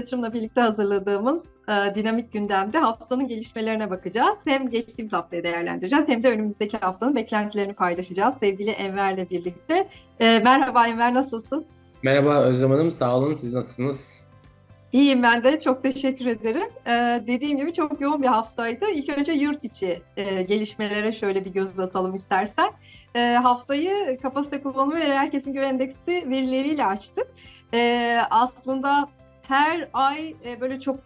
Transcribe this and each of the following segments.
Yatırım'la birlikte hazırladığımız e, Dinamik Gündem'de haftanın gelişmelerine bakacağız. Hem geçtiğimiz haftayı değerlendireceğiz hem de önümüzdeki haftanın beklentilerini paylaşacağız sevgili Enver'le birlikte. E, merhaba Enver nasılsın? Merhaba Özlem Hanım, sağ olun. Siz nasılsınız? İyiyim ben de. Çok teşekkür ederim. Ee, dediğim gibi çok yoğun bir haftaydı. İlk önce yurt içi e, gelişmelere şöyle bir göz atalım istersen. E, haftayı kapasite kullanımı ve reel kesim güven endeksi verileriyle açtık. E, aslında her ay e, böyle çok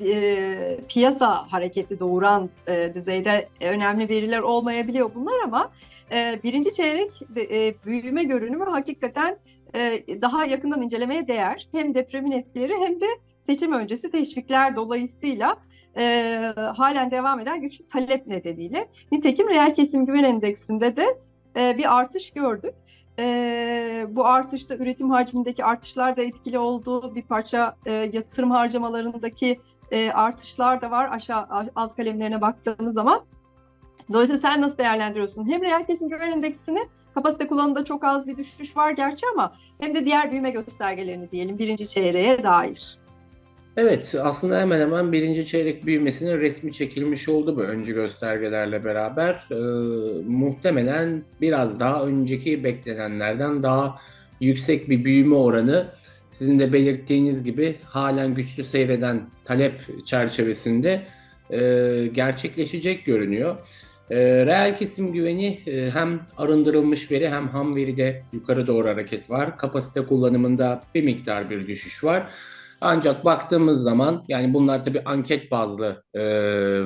e, piyasa hareketi doğuran e, düzeyde önemli veriler olmayabiliyor bunlar ama e, birinci çeyrek e, büyüme görünümü hakikaten e, daha yakından incelemeye değer. Hem depremin etkileri hem de seçim öncesi teşvikler dolayısıyla e, halen devam eden güçlü talep nedeniyle. Nitekim reel kesim güven endeksinde de e, bir artış gördük. E, bu artışta üretim hacmindeki artışlar da etkili oldu. Bir parça e, yatırım harcamalarındaki e, artışlar da var aşağı alt kalemlerine baktığımız zaman. Dolayısıyla sen nasıl değerlendiriyorsun? Hem reel kesim güven endeksini kapasite kullanımında çok az bir düşüş var gerçi ama hem de diğer büyüme göstergelerini diyelim birinci çeyreğe dair. Evet, aslında hemen hemen birinci çeyrek büyümesinin resmi çekilmiş oldu bu öncü göstergelerle beraber. Ee, muhtemelen biraz daha önceki beklenenlerden daha yüksek bir büyüme oranı sizin de belirttiğiniz gibi halen güçlü seyreden talep çerçevesinde e, gerçekleşecek görünüyor. E, reel kesim güveni e, hem arındırılmış veri hem ham veride yukarı doğru hareket var. Kapasite kullanımında bir miktar bir düşüş var. Ancak baktığımız zaman yani bunlar tabii anket bazlı e,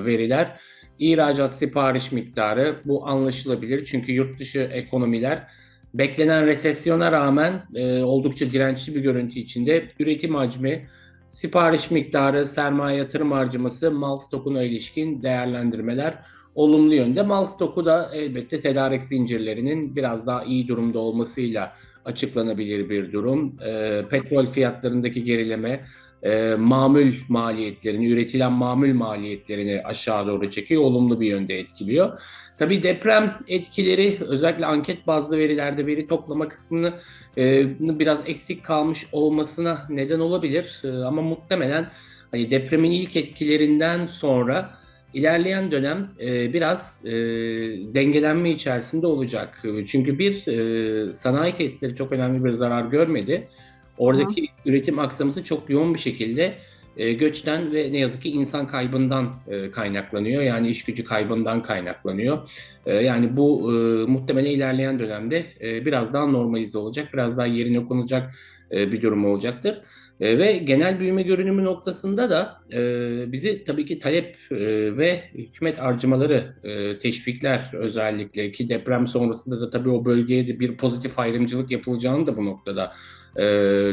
veriler. İhracat sipariş miktarı bu anlaşılabilir çünkü yurt dışı ekonomiler beklenen resesyona rağmen e, oldukça dirençli bir görüntü içinde üretim hacmi, sipariş miktarı, sermaye yatırım harcaması, mal stokuna ilişkin değerlendirmeler olumlu yönde. Mal stoku da elbette tedarik zincirlerinin biraz daha iyi durumda olmasıyla açıklanabilir bir durum. E, petrol fiyatlarındaki gerileme e, mamül maliyetlerini, üretilen mamül maliyetlerini aşağı doğru çekiyor, olumlu bir yönde etkiliyor. Tabii deprem etkileri özellikle anket bazlı verilerde veri toplama kısmını e, biraz eksik kalmış olmasına neden olabilir. E, ama muhtemelen hani depremin ilk etkilerinden sonra ilerleyen dönem e, biraz e, dengelenme içerisinde olacak. Çünkü bir e, sanayi tesisleri çok önemli bir zarar görmedi. Oradaki Hı. üretim aksaması çok yoğun bir şekilde e, göçten ve ne yazık ki insan kaybından e, kaynaklanıyor. Yani iş gücü kaybından kaynaklanıyor. E, yani bu e, muhtemelen ilerleyen dönemde e, biraz daha normalize olacak, biraz daha yerine konulacak e, bir durum olacaktır. E, ve genel büyüme görünümü noktasında da e, bizi tabii ki talep e, ve hükümet harcamaları, e, teşvikler özellikle ki deprem sonrasında da tabii o bölgeye de bir pozitif ayrımcılık yapılacağını da bu noktada e,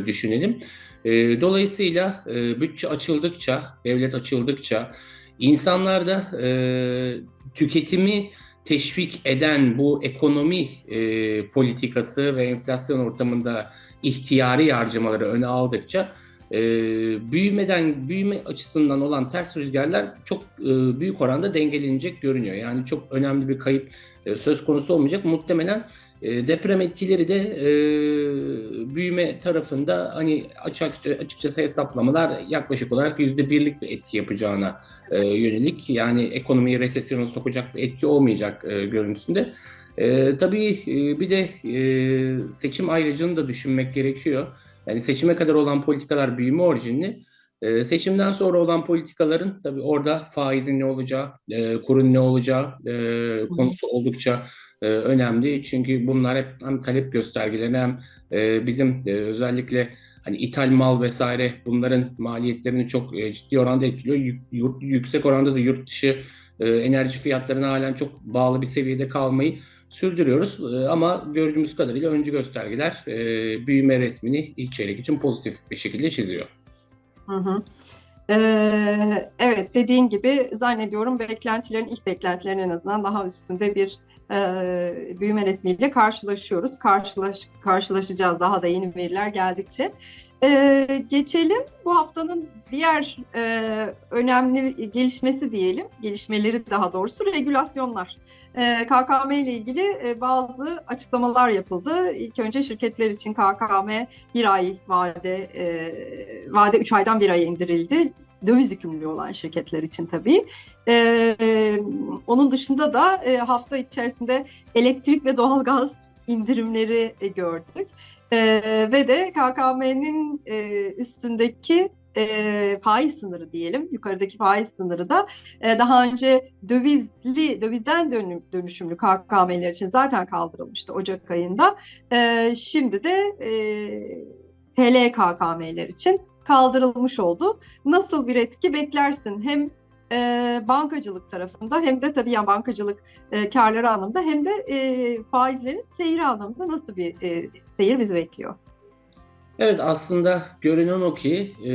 düşünelim. E, dolayısıyla e, bütçe açıldıkça, devlet açıldıkça insanlar da e, tüketimi teşvik eden bu ekonomi e, politikası ve enflasyon ortamında ihtiyari harcamaları öne aldıkça e, büyümeden büyüme açısından olan ters rüzgarlar çok e, büyük oranda dengelenecek görünüyor. Yani çok önemli bir kayıp e, söz konusu olmayacak. Muhtemelen e, deprem etkileri de e, büyüme tarafında hani açıkça, açıkçası hesaplamalar yaklaşık olarak yüzde birlik bir etki yapacağına e, yönelik. Yani ekonomiyi resesyona sokacak bir etki olmayacak e, görüntüsünde. E, tabii e, bir de e, seçim ayrıcını da düşünmek gerekiyor. Yani seçime kadar olan politikalar büyüme orijinli. E, seçimden sonra olan politikaların tabii orada faizin ne olacağı, e, kurun ne olacağı e, konusu oldukça e, önemli. Çünkü bunlar hep hem talep göstergeleri hem e, bizim e, özellikle hani ithal mal vesaire bunların maliyetlerini çok e, ciddi oranda etkiliyor. Yurt, yüksek oranda da yurt dışı e, enerji fiyatlarına halen çok bağlı bir seviyede kalmayı sürdürüyoruz. E, ama gördüğümüz kadarıyla öncü göstergeler e, büyüme resmini ilk çeyrek için pozitif bir şekilde çiziyor. Hı hı. Ee, evet dediğin gibi zannediyorum beklentilerin ilk beklentilerin en azından daha üstünde bir e, büyüme resmiyle karşılaşıyoruz. Karşılaş, karşılaşacağız daha da yeni veriler geldikçe. Ee, geçelim bu haftanın diğer e, önemli gelişmesi diyelim, gelişmeleri daha doğrusu regülasyonlar. KKM ile ilgili e, bazı açıklamalar yapıldı. İlk önce şirketler için KKM bir ay vade, e, vade 3 aydan bir aya indirildi. Döviz yükümlü olan şirketler için tabii. Ee, onun dışında da e, hafta içerisinde elektrik ve doğalgaz indirimleri e, gördük. E, ve de KKM'nin e, üstündeki e, faiz sınırı diyelim, yukarıdaki faiz sınırı da e, daha önce dövizli, dövizden dönüm, dönüşümlü KKM'ler için zaten kaldırılmıştı Ocak ayında. E, şimdi de e, TL KKM'ler için kaldırılmış oldu. Nasıl bir etki beklersin? Hem e, bankacılık tarafında hem de tabii yani bankacılık e, karları anlamında hem de e, faizlerin seyri anlamında nasıl bir e, seyir bizi bekliyor? Evet aslında görünen o ki e,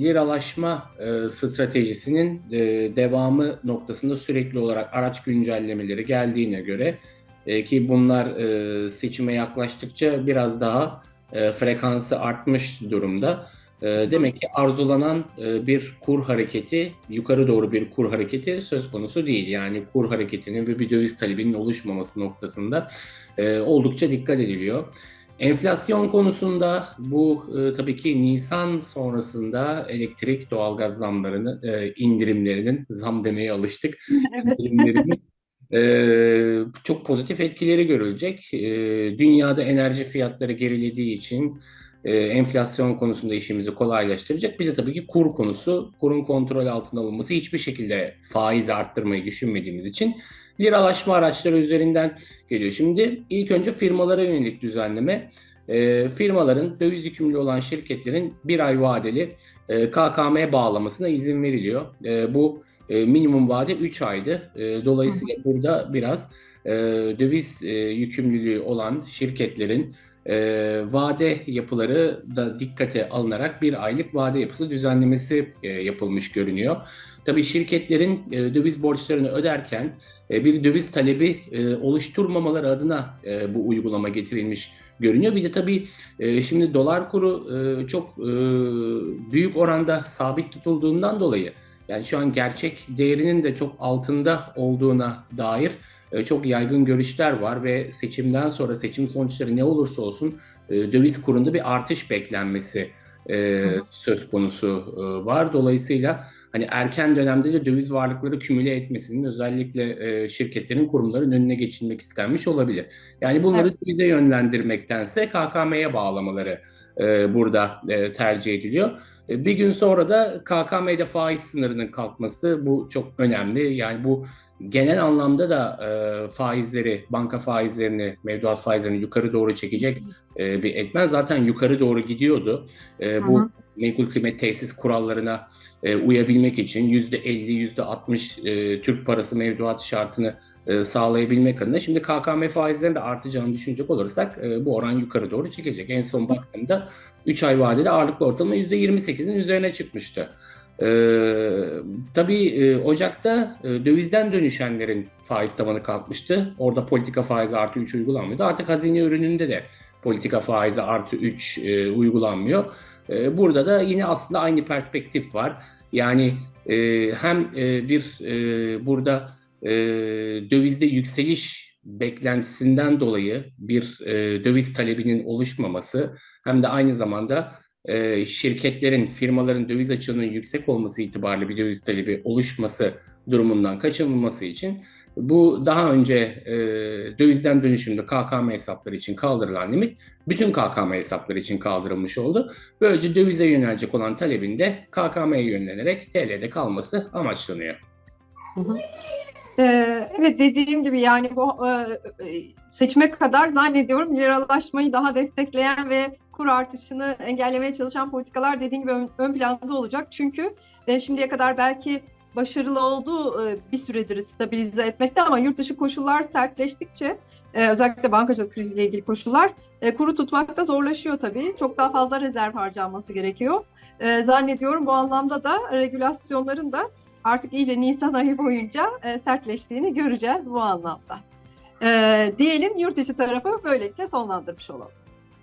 liralaşma e, stratejisinin e, devamı noktasında sürekli olarak araç güncellemeleri geldiğine göre e, ki bunlar e, seçime yaklaştıkça biraz daha e, frekansı artmış durumda. E, demek ki arzulanan e, bir kur hareketi, yukarı doğru bir kur hareketi söz konusu değil. Yani kur hareketinin ve bir döviz talebinin oluşmaması noktasında e, oldukça dikkat ediliyor. Enflasyon konusunda bu e, tabii ki Nisan sonrasında elektrik, doğalgaz zamlarını, e, indirimlerinin, zam demeye alıştık, Evet. indirimlerinin e, çok pozitif etkileri görülecek. E, dünyada enerji fiyatları gerilediği için e, enflasyon konusunda işimizi kolaylaştıracak. Bir de tabii ki kur konusu, kurun kontrol altına alınması hiçbir şekilde faiz arttırmayı düşünmediğimiz için liralaşma araçları üzerinden geliyor. Şimdi ilk önce firmalara yönelik düzenleme. E, firmaların döviz yükümlü olan şirketlerin bir ay vadeli e, KKM bağlamasına izin veriliyor. E, bu e, minimum vade 3 aydı. E, dolayısıyla burada biraz e, döviz e, yükümlülüğü olan şirketlerin e, vade yapıları da dikkate alınarak bir aylık vade yapısı düzenlemesi yapılmış görünüyor. Tabii şirketlerin döviz borçlarını öderken bir döviz talebi e, oluşturmamaları adına bu uygulama getirilmiş görünüyor. Bir de tabii şimdi dolar kuru çok büyük oranda sabit tutulduğundan dolayı yani şu an gerçek değerinin de çok altında olduğuna dair çok yaygın görüşler var ve seçimden sonra seçim sonuçları ne olursa olsun e, döviz kurunda bir artış beklenmesi e, söz konusu var. Dolayısıyla hani erken dönemde de döviz varlıkları kümüle etmesinin özellikle şirketlerin kurumların önüne geçilmek istenmiş olabilir. Yani bunları evet. dövize yönlendirmektense KKM'ye bağlamaları burada tercih ediliyor. Bir gün sonra da KKM'de faiz sınırının kalkması bu çok önemli. Yani bu genel anlamda da e, faizleri, banka faizlerini, mevduat faizlerini yukarı doğru çekecek e, bir etmen. Zaten yukarı doğru gidiyordu. E, bu menkul kıymet tesis kurallarına e, uyabilmek için %50, %60 e, Türk parası mevduat şartını e, sağlayabilmek adına. Şimdi KKM faizlerinin de artacağını düşünecek olursak e, bu oran yukarı doğru çekecek. En son baktığımda 3 ay vadede ağırlıklı ortalama %28'in üzerine çıkmıştı. Ee, tabii e, Ocak'ta e, dövizden dönüşenlerin faiz tavanı kalkmıştı. Orada politika faizi artı 3 uygulanmıyordu. Artık hazine ürününde de politika faizi artı 3 e, uygulanmıyor. E, burada da yine aslında aynı perspektif var. Yani e, hem e, bir e, burada e, dövizde yükseliş beklentisinden dolayı bir e, döviz talebinin oluşmaması hem de aynı zamanda e, şirketlerin, firmaların döviz açığının yüksek olması itibariyle bir döviz talebi oluşması durumundan kaçınılması için bu daha önce e, dövizden dönüşümlü KKM hesapları için kaldırılan limit bütün KKM hesapları için kaldırılmış oldu. Böylece dövize yönelecek olan talebin de KKM'ye yönlenerek TL'de kalması amaçlanıyor. Ee, evet dediğim gibi yani bu e, seçime kadar zannediyorum liralaşmayı daha destekleyen ve kur artışını engellemeye çalışan politikalar dediğim gibi ön, ön planda olacak. Çünkü e, şimdiye kadar belki başarılı olduğu bir süredir stabilize etmekte ama yurt dışı koşullar sertleştikçe özellikle bankacılık kriziyle ilgili koşullar kuru tutmakta zorlaşıyor tabii. Çok daha fazla rezerv harcanması gerekiyor. Zannediyorum bu anlamda da regülasyonların da artık iyice Nisan ayı boyunca sertleştiğini göreceğiz bu anlamda. Diyelim yurt içi tarafı böylelikle sonlandırmış olalım.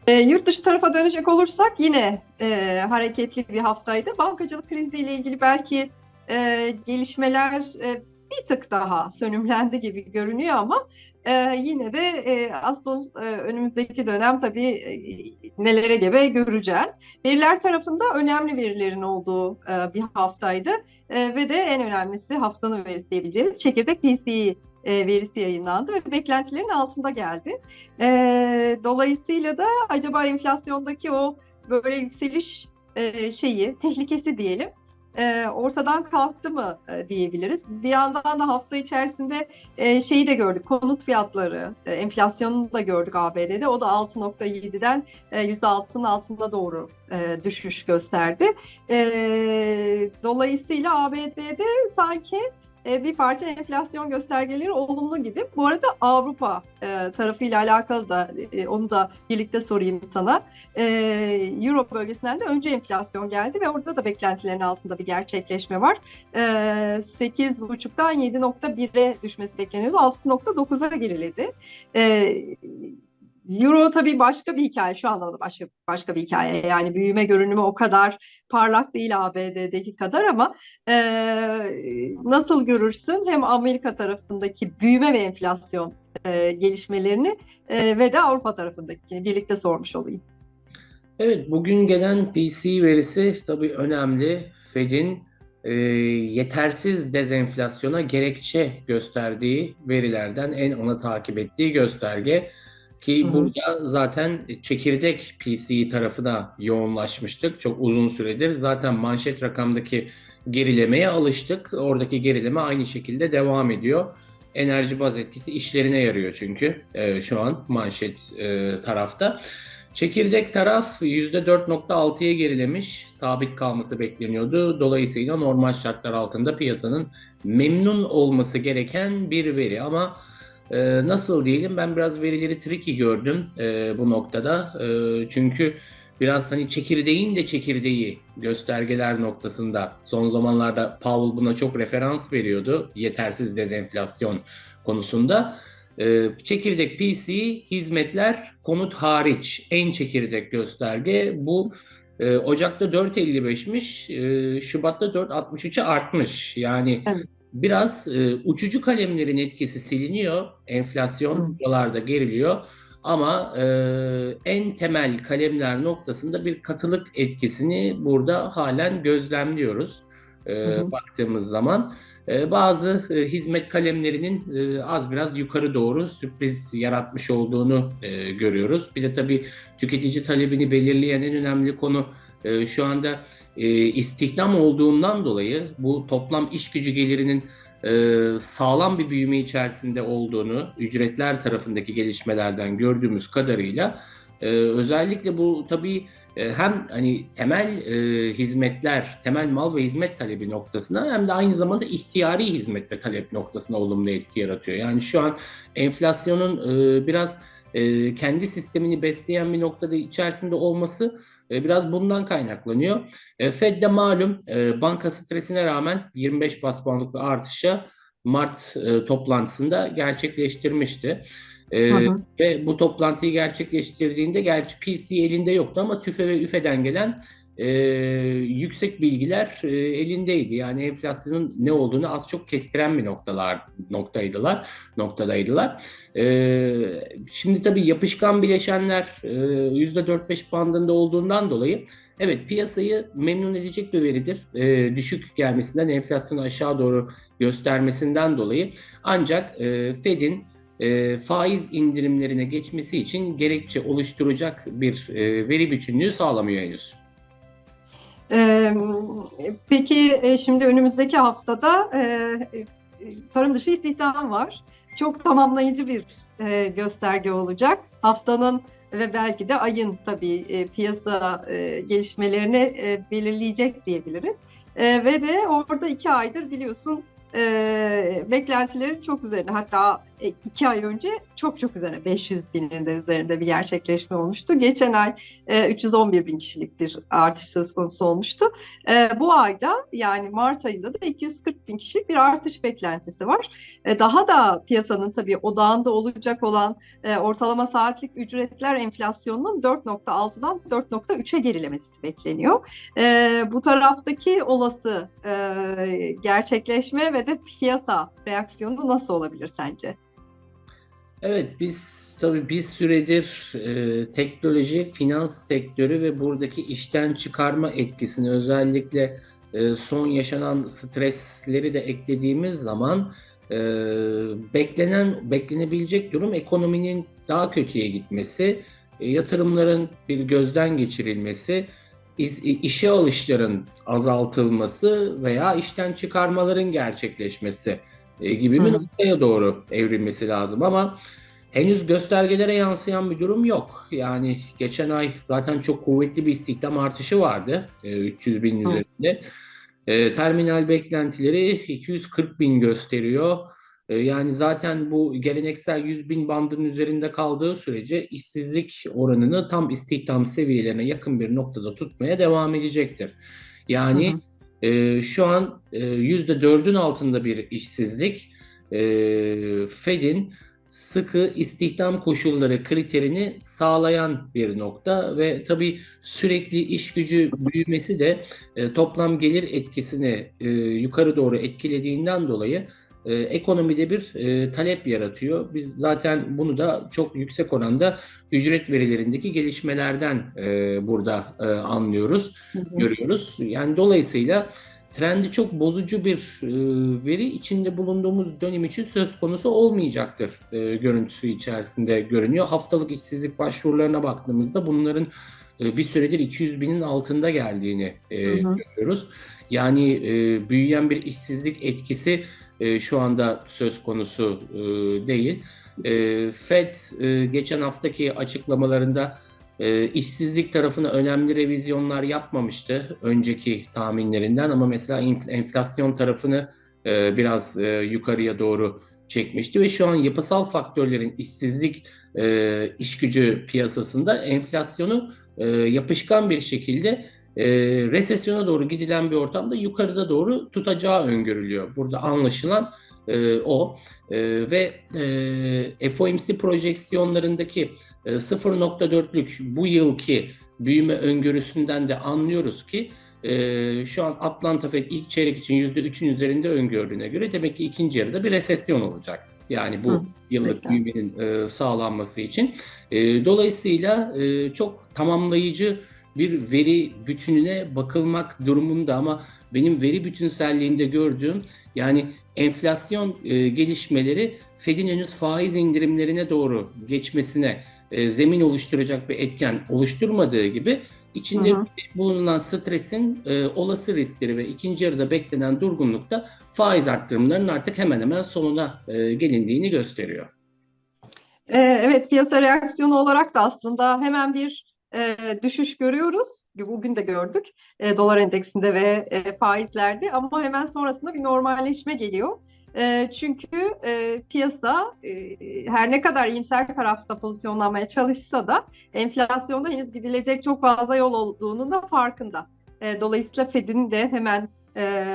E, yurt dışı tarafa dönecek olursak yine e, hareketli bir haftaydı. Bankacılık kriziyle ilgili belki e, gelişmeler e, bir tık daha sönümlendi gibi görünüyor ama e, yine de e, asıl e, önümüzdeki dönem tabii e, nelere gebe göreceğiz. Veriler tarafında önemli verilerin olduğu e, bir haftaydı e, ve de en önemlisi haftanın verisi diyebileceğimiz çekirdek PCE verisi yayınlandı ve beklentilerin altında geldi. E, dolayısıyla da acaba enflasyondaki o böyle yükseliş e, şeyi, tehlikesi diyelim e, ortadan kalktı mı e, diyebiliriz. Bir yandan da hafta içerisinde e, şeyi de gördük, konut fiyatları, e, enflasyonunu da gördük ABD'de. O da 6.7'den e, %6'nın altında doğru e, düşüş gösterdi. E, dolayısıyla ABD'de sanki e, bir parça enflasyon göstergeleri olumlu gibi. Bu arada Avrupa e, tarafıyla alakalı da e, onu da birlikte sorayım sana. Euro bölgesinden de önce enflasyon geldi ve orada da beklentilerin altında bir gerçekleşme var. E, 8.5'tan 7.1'e düşmesi bekleniyordu. 6.9'a geriledi. E, Euro tabii başka bir hikaye. Şu anda da başka başka bir hikaye. Yani büyüme görünümü o kadar parlak değil ABD'deki kadar ama e, nasıl görürsün hem Amerika tarafındaki büyüme ve enflasyon e, gelişmelerini e, ve de Avrupa tarafındakini birlikte sormuş olayım. Evet, bugün gelen PC verisi tabii önemli. Fed'in e, yetersiz dezenflasyona gerekçe gösterdiği verilerden en ana takip ettiği gösterge. Ki Hı-hı. burada zaten çekirdek PC tarafına yoğunlaşmıştık çok uzun süredir. Zaten manşet rakamdaki gerilemeye alıştık. Oradaki gerileme aynı şekilde devam ediyor. Enerji baz etkisi işlerine yarıyor çünkü e, şu an manşet e, tarafta. Çekirdek taraf %4.6'ya gerilemiş. Sabit kalması bekleniyordu. Dolayısıyla normal şartlar altında piyasanın memnun olması gereken bir veri ama e, nasıl diyelim ben biraz verileri tricky gördüm e, bu noktada. E, çünkü biraz hani çekirdeğin de çekirdeği göstergeler noktasında son zamanlarda Powell buna çok referans veriyordu yetersiz dezenflasyon konusunda. E, çekirdek PC hizmetler konut hariç en çekirdek gösterge bu e, Ocak'ta 4.55'miş, e, Şubat'ta 4.63'e artmış. Yani evet biraz e, uçucu kalemlerin etkisi siliniyor. Enflasyon buralarda geriliyor. Ama e, en temel kalemler noktasında bir katılık etkisini burada halen gözlemliyoruz. E, hı hı. baktığımız zaman e, bazı e, hizmet kalemlerinin e, az biraz yukarı doğru sürpriz yaratmış olduğunu e, görüyoruz. Bir de tabii tüketici talebini belirleyen en önemli konu e, şu anda e, istihdam olduğundan dolayı bu toplam iş gücü gelirinin e, sağlam bir büyüme içerisinde olduğunu ücretler tarafındaki gelişmelerden gördüğümüz kadarıyla e, özellikle bu tabii hem hani temel e, hizmetler, temel mal ve hizmet talebi noktasına hem de aynı zamanda ihtiyari hizmet ve talep noktasına olumlu etki yaratıyor. Yani şu an enflasyonun e, biraz e, kendi sistemini besleyen bir noktada içerisinde olması e, biraz bundan kaynaklanıyor. E, Fed de malum e, banka stresine rağmen 25 bas puanlık bir artışa Mart toplantısında gerçekleştirmişti. Hı hı. Ve bu toplantıyı gerçekleştirdiğinde gerçi PC elinde yoktu ama TÜFE ve ÜFE'den gelen e, yüksek bilgiler e, elindeydi. Yani enflasyonun ne olduğunu az çok kestiren bir noktalar noktaydılar, noktadaydılar. E, şimdi tabii yapışkan bileşenler e, %4-5 bandında olduğundan dolayı evet piyasayı memnun edecek bir veridir. E, düşük gelmesinden, enflasyonu aşağı doğru göstermesinden dolayı ancak e, Fed'in e, faiz indirimlerine geçmesi için gerekçe oluşturacak bir e, veri bütünlüğü sağlamıyor henüz. Peki şimdi önümüzdeki haftada tarım dışı istihdam var. Çok tamamlayıcı bir gösterge olacak. Haftanın ve belki de ayın tabii piyasa gelişmelerini belirleyecek diyebiliriz. Ve de orada iki aydır biliyorsun beklentilerin çok üzerinde hatta e, iki ay önce çok çok üzerine 500 binin de üzerinde bir gerçekleşme olmuştu. Geçen ay e, 311 bin kişilik bir artış söz konusu olmuştu. E, bu ayda yani Mart ayında da 240 bin kişilik bir artış beklentisi var. E, daha da piyasanın tabii odağında olacak olan e, ortalama saatlik ücretler enflasyonunun 4.6'dan 4.3'e gerilemesi bekleniyor. E, bu taraftaki olası e, gerçekleşme ve de piyasa reaksiyonu nasıl olabilir sence? Evet, biz tabii bir süredir e, teknoloji, finans sektörü ve buradaki işten çıkarma etkisini özellikle e, son yaşanan stresleri de eklediğimiz zaman e, beklenen, beklenebilecek durum ekonominin daha kötüye gitmesi, e, yatırımların bir gözden geçirilmesi, iz, işe alışların azaltılması veya işten çıkarmaların gerçekleşmesi e, gibi bir noktaya doğru evrilmesi lazım ama henüz göstergelere yansıyan bir durum yok. Yani geçen ay zaten çok kuvvetli bir istihdam artışı vardı. 300 bin üzerinde. E, terminal beklentileri 240 bin gösteriyor. E, yani zaten bu geleneksel 100 bin bandının üzerinde kaldığı sürece işsizlik oranını tam istihdam seviyelerine yakın bir noktada tutmaya devam edecektir. Yani hı hı. E, şu an e, %4'ün altında bir işsizlik. E, Fed'in sıkı istihdam koşulları kriterini sağlayan bir nokta ve tabii sürekli iş gücü büyümesi de e, toplam gelir etkisini e, yukarı doğru etkilediğinden dolayı e, ekonomide bir e, talep yaratıyor. Biz zaten bunu da çok yüksek oranda ücret verilerindeki gelişmelerden e, burada e, anlıyoruz, hı hı. görüyoruz. Yani dolayısıyla trendi çok bozucu bir e, veri içinde bulunduğumuz dönem için söz konusu olmayacaktır e, görüntüsü içerisinde görünüyor. Haftalık işsizlik başvurularına baktığımızda bunların e, bir süredir 200 binin altında geldiğini e, hı hı. görüyoruz. Yani e, büyüyen bir işsizlik etkisi e, şu anda söz konusu e, değil. E, Fed e, geçen haftaki açıklamalarında işsizlik tarafına önemli revizyonlar yapmamıştı önceki tahminlerinden ama mesela enflasyon tarafını biraz yukarıya doğru çekmişti ve şu an yapısal faktörlerin işsizlik e, iş gücü piyasasında enflasyonu yapışkan bir şekilde e, resesyona doğru gidilen bir ortamda yukarıda doğru tutacağı öngörülüyor. Burada anlaşılan e, o e, ve e, FOMC projeksiyonlarındaki e, 0.4'lük bu yılki büyüme öngörüsünden de anlıyoruz ki e, şu an Atlanta Fed ilk çeyrek için %3'ün üzerinde öngördüğüne göre demek ki ikinci yarıda bir resesyon olacak. Yani bu Hı, yıllık büyümenin e, sağlanması için. E, dolayısıyla e, çok tamamlayıcı bir veri bütününe bakılmak durumunda ama benim veri bütünselliğinde gördüğüm yani enflasyon e, gelişmeleri Fed'in henüz faiz indirimlerine doğru geçmesine e, zemin oluşturacak bir etken oluşturmadığı gibi içinde hı hı. bulunan stresin e, olası riskleri ve ikinci yarıda beklenen durgunlukta faiz arttırımlarının artık hemen hemen sonuna e, gelindiğini gösteriyor. E, evet piyasa reaksiyonu olarak da aslında hemen bir e, düşüş görüyoruz. Bugün de gördük e, dolar endeksinde ve e, faizlerde ama hemen sonrasında bir normalleşme geliyor. E, çünkü e, piyasa e, her ne kadar iyimser tarafta pozisyonlanmaya çalışsa da enflasyonda henüz gidilecek çok fazla yol olduğunu da farkında. E, dolayısıyla Fed'in de hemen e,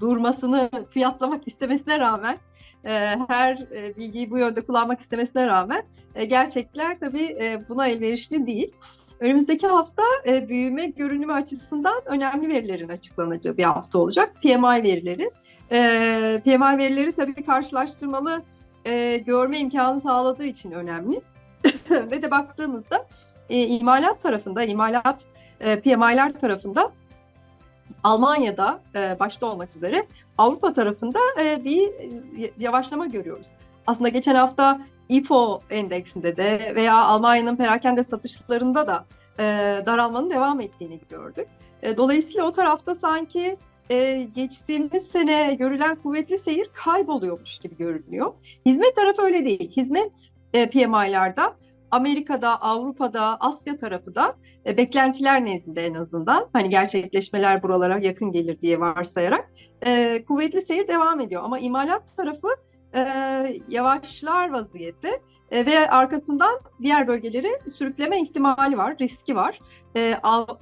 durmasını fiyatlamak istemesine rağmen e, her e, bilgiyi bu yönde kullanmak istemesine rağmen e, gerçekler tabii buna elverişli değil. Önümüzdeki hafta e, büyüme görünümü açısından önemli verilerin açıklanacağı bir hafta olacak. PMI verileri. E, PMI verileri tabii karşılaştırmalı e, görme imkanı sağladığı için önemli. Ve de baktığımızda e, imalat tarafında, imalat e, PMI'ler tarafında Almanya'da e, başta olmak üzere Avrupa tarafında e, bir e, yavaşlama görüyoruz. Aslında geçen hafta IFO endeksinde de veya Almanya'nın perakende satışlarında da e, daralmanın devam ettiğini gördük. E, dolayısıyla o tarafta sanki e, geçtiğimiz sene görülen kuvvetli seyir kayboluyormuş gibi görünüyor. Hizmet tarafı öyle değil. Hizmet e, PMI'larda Amerika'da, Avrupa'da, Asya tarafı da e, beklentiler nezdinde en azından hani gerçekleşmeler buralara yakın gelir diye varsayarak e, kuvvetli seyir devam ediyor. Ama imalat tarafı e, yavaşlar vaziyette e, ve arkasından diğer bölgeleri sürükleme ihtimali var, riski var. E,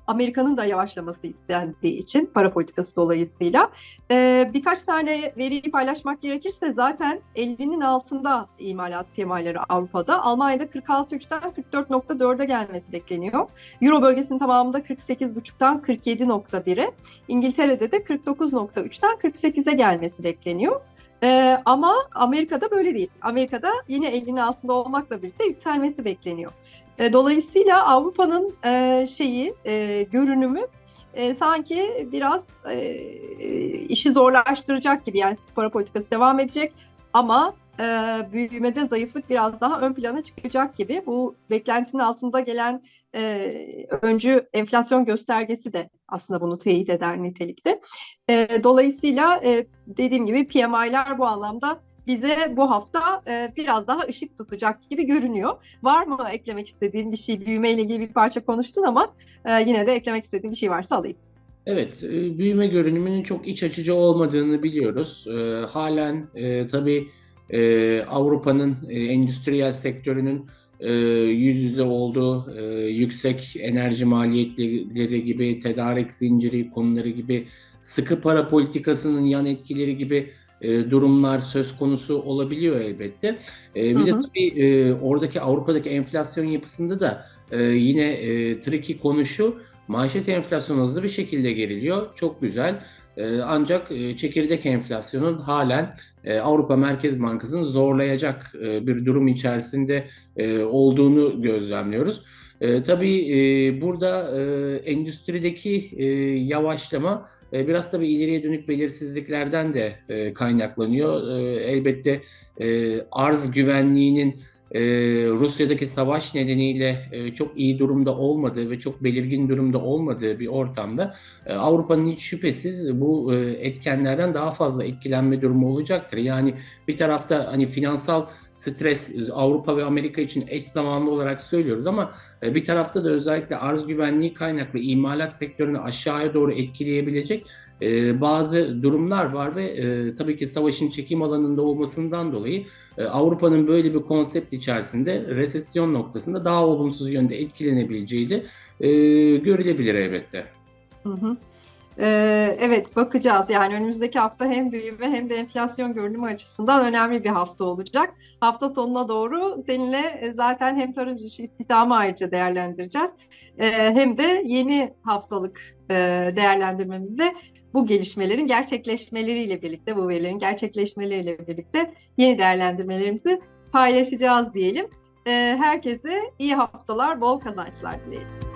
Amerika'nın da yavaşlaması istendiği için para politikası dolayısıyla. E, birkaç tane veriyi paylaşmak gerekirse zaten 50'nin altında imalat PMI'leri Avrupa'da. Almanya'da 46.3'ten 44.4'e gelmesi bekleniyor. Euro bölgesinin tamamında 48.5'tan 47.1'e. İngiltere'de de 49.3'ten 48'e gelmesi bekleniyor. Ee, ama Amerika'da böyle değil. Amerika'da yine 50'nin altında olmakla birlikte yükselmesi bekleniyor. E, dolayısıyla Avrupa'nın e, şeyi, e, görünümü e, sanki biraz e, işi zorlaştıracak gibi. Yani para politikası devam edecek ama e, büyümede zayıflık biraz daha ön plana çıkacak gibi. Bu beklentinin altında gelen e, öncü enflasyon göstergesi de aslında bunu teyit eder nitelikte. E, dolayısıyla e, dediğim gibi PMI'ler bu anlamda bize bu hafta e, biraz daha ışık tutacak gibi görünüyor. Var mı eklemek istediğin bir şey? Büyümeyle ilgili bir parça konuştun ama e, yine de eklemek istediğin bir şey varsa alayım. Evet, e, büyüme görünümünün çok iç açıcı olmadığını biliyoruz. E, halen e, tabii e, Avrupa'nın e, endüstriyel sektörünün e, yüz yüze olduğu e, yüksek enerji maliyetleri gibi, tedarik zinciri konuları gibi, sıkı para politikasının yan etkileri gibi e, durumlar söz konusu olabiliyor elbette. E, bir hı hı. de tabii e, oradaki Avrupa'daki enflasyon yapısında da e, yine e, tricky konu şu, manşet enflasyonu hızlı bir şekilde geriliyor. Çok güzel. Ee, ancak e, çekirdek enflasyonun halen e, Avrupa Merkez Bankası'nı zorlayacak e, bir durum içerisinde olduğunu gözlemliyoruz. Tabii burada endüstrideki yavaşlama biraz tabii ileriye dönük belirsizliklerden de kaynaklanıyor. Elbette arz güvenliğinin e, Rusya'daki savaş nedeniyle e, çok iyi durumda olmadığı ve çok belirgin durumda olmadığı bir ortamda e, Avrupa'nın hiç şüphesiz bu e, etkenlerden daha fazla etkilenme durumu olacaktır. Yani bir tarafta hani finansal stres Avrupa ve Amerika için eş zamanlı olarak söylüyoruz ama e, bir tarafta da özellikle arz güvenliği kaynaklı imalat sektörünü aşağıya doğru etkileyebilecek e, bazı durumlar var ve e, tabii ki savaşın çekim alanında olmasından dolayı Avrupa'nın böyle bir konsept içerisinde resesyon noktasında daha olumsuz yönde etkilenebileceği de görülebilir elbette. Hı hı. Ee, evet bakacağız. Yani önümüzdeki hafta hem büyüme hem de enflasyon görünümü açısından önemli bir hafta olacak. Hafta sonuna doğru seninle e, zaten hem tarım işi istihdamı ayrıca değerlendireceğiz. Ee, hem de yeni haftalık e, değerlendirmemizde bu gelişmelerin gerçekleşmeleriyle birlikte, bu verilerin gerçekleşmeleriyle birlikte yeni değerlendirmelerimizi paylaşacağız diyelim. Herkese iyi haftalar, bol kazançlar dilerim.